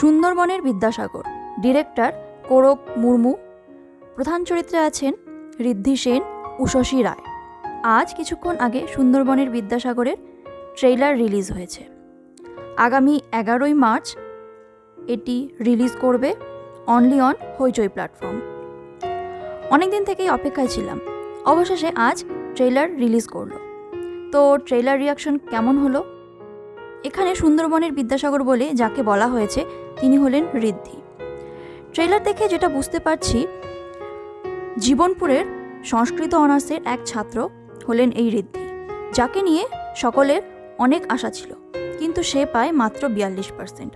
সুন্দরবনের বিদ্যাসাগর। ডিরেক্টর কোরক মুর্মু। প্রধান চরিত্রে আছেন ঋদ্ধি সেন উষসী রায়। আজ কিছুক্ষণ আগে সুন্দরবনের বিদ্যাসাগরের ট্রেইলার রিলিজ হয়েছে। আগামী এগারোই মার্চ এটি রিলিজ করবে অনলি অন হইচই প্ল্যাটফর্ম। অনেকদিন থেকেই অপেক্ষায় ছিলাম। অবশেষে আজ ট্রেইলার রিলিজ করল। তো ট্রেইলার রিয়াকশন কেমন হলো? এখানে সুন্দরবনের বিদ্যাসাগর বলে যাকে বলা হয়েছে, তিনি হলেন ঋদ্ধি। ট্রেলার দেখে যেটা বুঝতে পারছি, জীবনপুরের সংস্কৃত অনার্সের এক ছাত্র হলেন এই ঋদ্ধি, যাকে নিয়ে সকলের অনেক আশা ছিল, কিন্তু সে পায় মাত্র বিয়াল্লিশ পার্সেন্ট।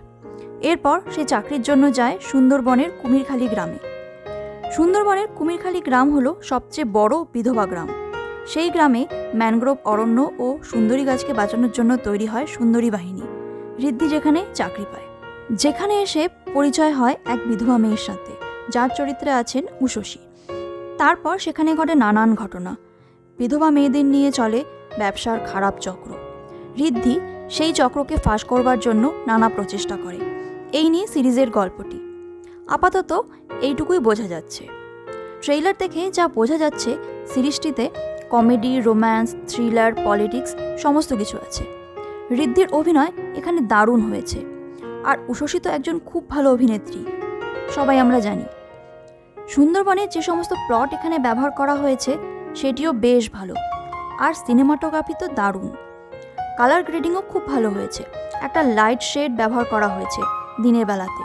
এরপর সে চাকরির জন্য যায় সুন্দরবনের কুমিরখালী গ্রামে। সুন্দরবনের কুমিরখালী গ্রাম হলো সবচেয়ে বড় বিধবা গ্রাম। সেই গ্রামে ম্যানগ্রোভ অরণ্য ও সুন্দরী গাছকে বাঁচানোর জন্য তৈরি হয় সুন্দরী বাহিনী। ঋদ্ধি যেখানে চাকরি পায়। যেখানে এসে পরিচয় হয় এক বিধবা মেয়ের সাথে, যার চরিত্রে আছেন উষসী তারপর সেখানে ঘটে নানান ঘটনা। বিধবা মেয়েদের নিয়ে চলে ব্যবসার খারাপ চক্র। ঋদ্ধি সেই চক্রকে ফাঁস করবার জন্য নানা প্রচেষ্টা করে। এই নিয়ে সিরিজের গল্পটি। আপাতত এইটুকুই বোঝা যাচ্ছে। ট্রেইলার দেখে যা বোঝা যাচ্ছে, সিরিজটিতে কমেডি, রোম্যান্স, থ্রিলার, পলিটিক্স, সমস্ত কিছু আছে। ঋদ্ধির অভিনয় এখানে দারুণ হয়েছে। আর উষসী তো একজন খুব ভালো অভিনেত্রী, সবাই আমরা জানি। সুন্দরবনে যে সমস্ত প্লট এখানে ব্যবহার করা হয়েছে, সেটিও বেশ ভালো। আর সিনেমাটোগ্রাফি তো দারুণ। কালার গ্রেডিংও খুব ভালো হয়েছে। একটা লাইট শেড ব্যবহার করা হয়েছে দিনের বেলাতে।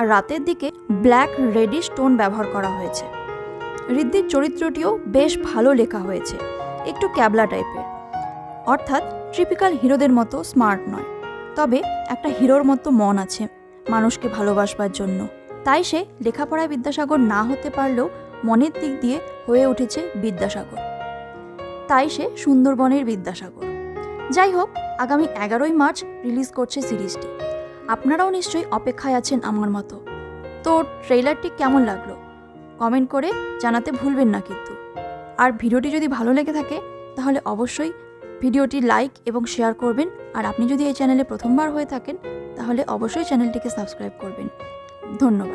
আর রাতের দিকে ব্ল্যাক রেডিশ টোন ব্যবহার করা হয়েছে। ঋদ্ধির চরিত্রটিও বেশ ভালো লেখা হয়েছে। একটু ক্যাবলা টাইপের। অর্থাৎ ট্রিপিক্যাল হিরোদের মতো স্মার্ট নয়। তবে একটা হিরোর মতো মন আছে মানুষকে ভালোবাসবার জন্য। তাই সে লেখাপড়ায় বিদ্যাসাগর না হতে পারলেও মনের দিক দিয়ে হয়ে উঠেছে বিদ্যাসাগর। তাই সে সুন্দরবনের বিদ্যাসাগর। যাই হোক, আগামী এগারোই মার্চ রিলিজ করছে সিরিজটি। আপনারাও নিশ্চয়ই অপেক্ষায় আছেন আমার মতো। তো ট্রেলারটি কেমন লাগল? কমেন্ট করে জানাতে ভুলবেন না কিন্তু। আর ভিডিওটি যদি ভালো লেগে থাকে, তাহলে অবশ্যই ভিডিওটি লাইক এবং শেয়ার করবেন। আর আপনি যদি এই চ্যানেলে প্রথমবার হয়ে থাকেন, তাহলে অবশ্যই চ্যানেলটিকে সাবস্ক্রাইব করবেন। ধন্যবাদ।